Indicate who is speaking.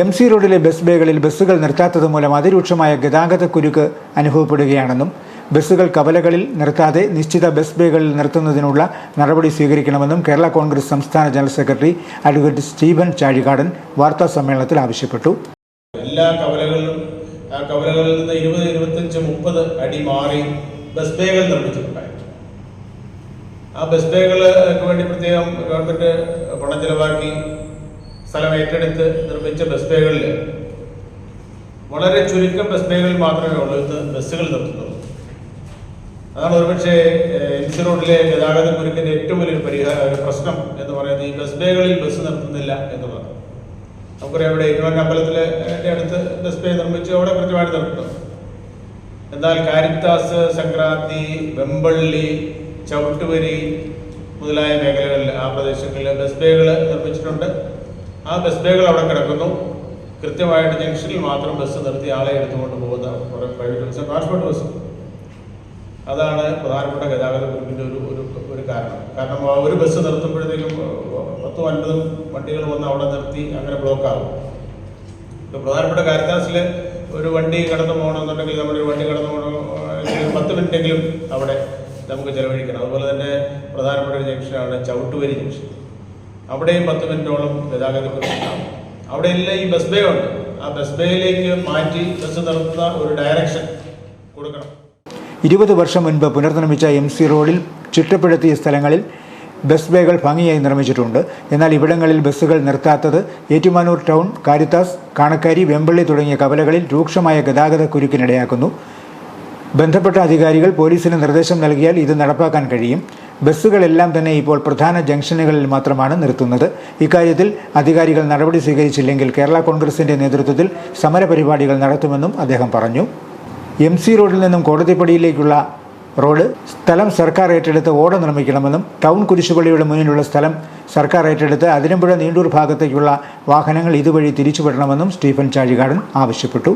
Speaker 1: M C റോഡിലെ bus ബേകളിൽ ബസ്സുകൾ നിർത്താത്തത് മൂലം അതിരൂക്ഷമായ ഗതാഗത കുരുക്ക് അനുഭവപ്പെടുകയാണെന്നും ബസ്സുകൾ കവലകളിൽ നിർത്താതെ നിശ്ചിത ബസ് ബേകളിൽ നിർത്തുന്നതിനുള്ള നടപടി സ്വീകരിക്കണമെന്നും കേരള കോൺഗ്രസ് സംസ്ഥാന general secretary advocate Stephen Chazhikadan വാർത്താ സമ്മേളനത്തിൽ ആവശ്യപ്പെട്ടു.
Speaker 2: എല്ലാ കവലകളിലും ആ കവലകളിൽ നിന്ന് ഇരുപത് ഇരുപത്തഞ്ച് മുപ്പത് അടി മാറി ബസ് ബേകൾ നിർമ്മിച്ചിട്ടുണ്ടായിരുന്നു. ആ ബസ് ബേകൾക്ക് വേണ്ടി പ്രത്യേകം ഗവൺമെന്റ് പണം ചെലവാക്കി സ്ഥലം ഏറ്റെടുത്ത് നിർമ്മിച്ച ബസ് ബേകളിൽ വളരെ ചുരുക്കം ബസ് ബേകളിൽ മാത്രമേ ഉള്ളൂ ഇന്ന് ബസ്സുകൾ നിർത്തുന്നുള്ളൂ അതാണ് ഒരുപക്ഷെ എം റോഡിലെ ഗതാഗത കുരുക്കിന്റെ ഏറ്റവും വലിയൊരു പരിഹാര പ്രശ്നം എന്ന് പറയുന്നത് ഈ ബസ് ബേകളിൽ ബസ് നിർത്തുന്നില്ല എന്നുള്ളതാണ് നമുക്കറിയാം ഇവിടെ ഇരുവൻ അമ്പലത്തിലെ അടുത്ത് ബസ് ബേ നിർമ്മിച്ചു അവിടെ കൃത്യമായിട്ട് നിർത്തുന്നു. എന്നാൽ കാരിത്താസ് സംക്രാന്തി വെമ്പള്ളി ചവിട്ടുവരി മുതലായ മേഖലകളിൽ ആ പ്രദേശങ്ങളിൽ ബസ് ബേകൾ നിർമ്മിച്ചിട്ടുണ്ട്. ആ ബസ് ബേകൾ അവിടെ കിടക്കുന്നു. കൃത്യമായിട്ട് ജംഗ്ഷനിൽ മാത്രം ബസ് നിർത്തി ആളെ എടുത്തുകൊണ്ട് പോകുന്ന കുറെ പ്രൈവറ്റ് ബസ് ട്രാൻസ്പോർട്ട് ബസ് അതാണ് പ്രധാനപ്പെട്ട ഗതാഗത കുറിപ്പിന്റെ ഒരു ഒരു ഒരു കാരണം. കാരണം ഒരു ബസ് നിർത്തുമ്പോഴത്തേക്കും പത്തും അൻപതും വണ്ടികൾ വന്ന് അവിടെ നിർത്തി അങ്ങനെ ബ്ലോക്ക് ആകും ഇപ്പോൾ പ്രധാനപ്പെട്ട കാരിത്താസിൽ ഒരു വണ്ടി കടന്നു പോകണമെന്നുണ്ടെങ്കിൽ നമ്മുടെ ഒരു വണ്ടി കടന്നു പോകണമെങ്കിൽ പത്ത് മിനിറ്റെങ്കിലും അവിടെ നമുക്ക് ചിലവഴിക്കണം. അതുപോലെ തന്നെ പ്രധാനപ്പെട്ട ഒരു ജംഗ്ഷനാണ് ചവിട്ടുവരി ജംഗ്ഷൻ. അവിടെയും പത്ത് മിനിറ്റോളം ഗതാഗത കുരുക്കുണ്ടാകും അവിടെ എല്ലാം ഈ ബസ് ബേ ഉണ്ട്. ആ ബസ് ബേയിലേക്ക് മാറ്റി ബസ് നിർത്തുന്ന ഒരു ഡയറക്ഷൻ കൊടുക്കണം.
Speaker 1: ഇരുപത് വർഷം മുൻപ് പുനർനിർമ്മിച്ച എം സി റോഡിൽ ചുറ്റപ്പെടുത്തിയ സ്ഥലങ്ങളിൽ ബസ് ബേകൾ ഭംഗിയായി നിർമ്മിച്ചിട്ടുണ്ട്. എന്നാൽ ഇവിടങ്ങളിൽ ബസ്സുകൾ നിർത്താത്തത് ഏറ്റുമാനൂർ ടൗൺ കാരിത്താസ് കാണക്കാരി വെമ്പള്ളി തുടങ്ങിയ കവലകളിൽ രൂക്ഷമായ ഗതാഗത കുരുക്കിനിടയാക്കുന്നു. ബന്ധപ്പെട്ട അധികാരികൾ പോലീസിന് നിർദ്ദേശം നൽകിയാൽ ഇത് നടപ്പാക്കാൻ കഴിയും. ബസ്സുകളെല്ലാം തന്നെ ഇപ്പോൾ പ്രധാന ജംഗ്ഷനുകളിൽ മാത്രമാണ് നിർത്തുന്നത്. ഇക്കാര്യത്തിൽ അധികാരികൾ നടപടി സ്വീകരിച്ചില്ലെങ്കിൽ കേരള കോൺഗ്രസിന്റെ നേതൃത്വത്തിൽ സമരപരിപാടികൾ നടത്തുമെന്നും അദ്ദേഹം പറഞ്ഞു. എം സി റോഡിൽ നിന്നും കോടതിപ്പടിയിലേക്കുള്ള റോഡ് സ്ഥലം സർക്കാർ ഏറ്റെടുത്ത് ഓട നിർമ്മിക്കണമെന്നും ടൗൺ കുരിശുപള്ളിയുടെ മുന്നിലുള്ള സ്ഥലം സർക്കാർ ഏറ്റെടുത്ത് അതിരമ്പുഴ നീണ്ടൂർ ഭാഗത്തേക്കുള്ള വാഹനങ്ങൾ ഇതുവഴി തിരിച്ചുവിടണമെന്നും സ്റ്റീഫൻ ചാഴികാടൻ ആവശ്യപ്പെട്ടു.